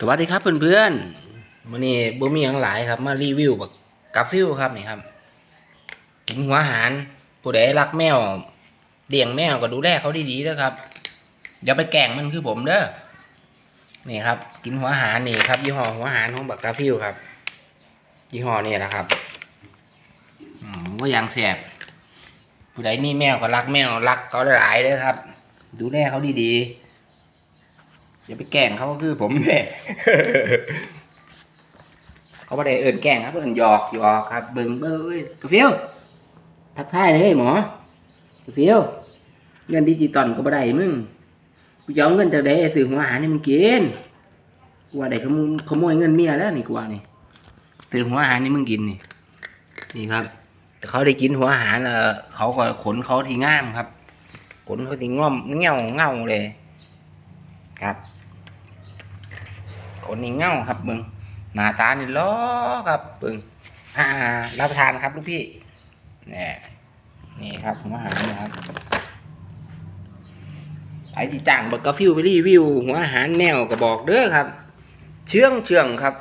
สวัสดีครับเพื่อนๆวันนี้บ่มีหยังหลายครับ มารีวิวแบบกาฟิลครับนี่ครับกินหัวอาหารผู้ใดรักแมวเลี้ยงแมวก็ดูแลเขาดีๆนะครับอย่าไปแกล้งมันคือผมเด้อนี่ครับ กินหัวอาหารนี่ครับยี่ห้อหัวอาหารของบักกาฟิลครับยี่ห้อนี่นะครับอืมก็ยังแสบผู้ใดมีแมวก็รักแมวรักเขาหลายๆเด้อครับ ดูแลเขาดีๆ อย่าไปแกล้งเขาคือผมแน่เขาไม่ได้เอินแกล้งครับเอินหยอกหยอกครับเบิ่งเบิ่งเอ้ยกาฟิวทักทายเลยหมอกาฟิวเงินดิจิตอลก็บ่ได้มึงกูจะเอาเงินจากไหนซื้อหัวอาหารให้มึงกินกูว่าได้ขโมยขโมยเงินเมียแล้วนี่กูว่านี่ซื้อหัวอาหารให้มึงกินนี่นี่ครับแต่เขาได้กินหัวอาหารเออเขาก็ขนเขาที่ง่ามครับขนเขาที่ง่อมเง่าเง่าเลยครับ ขนนี่เง่าครับมึงหน้าตานี่ล้อครับเบึงอ่ารับประทานครับลูกพี่นี่นี่ครับหัวอาหารนะครับไอ้ที่จ้างบักกาฟิวไปรีวิวหัวอาหารแมวก็บอกเด้อครับ เชื่องเชื่องครับ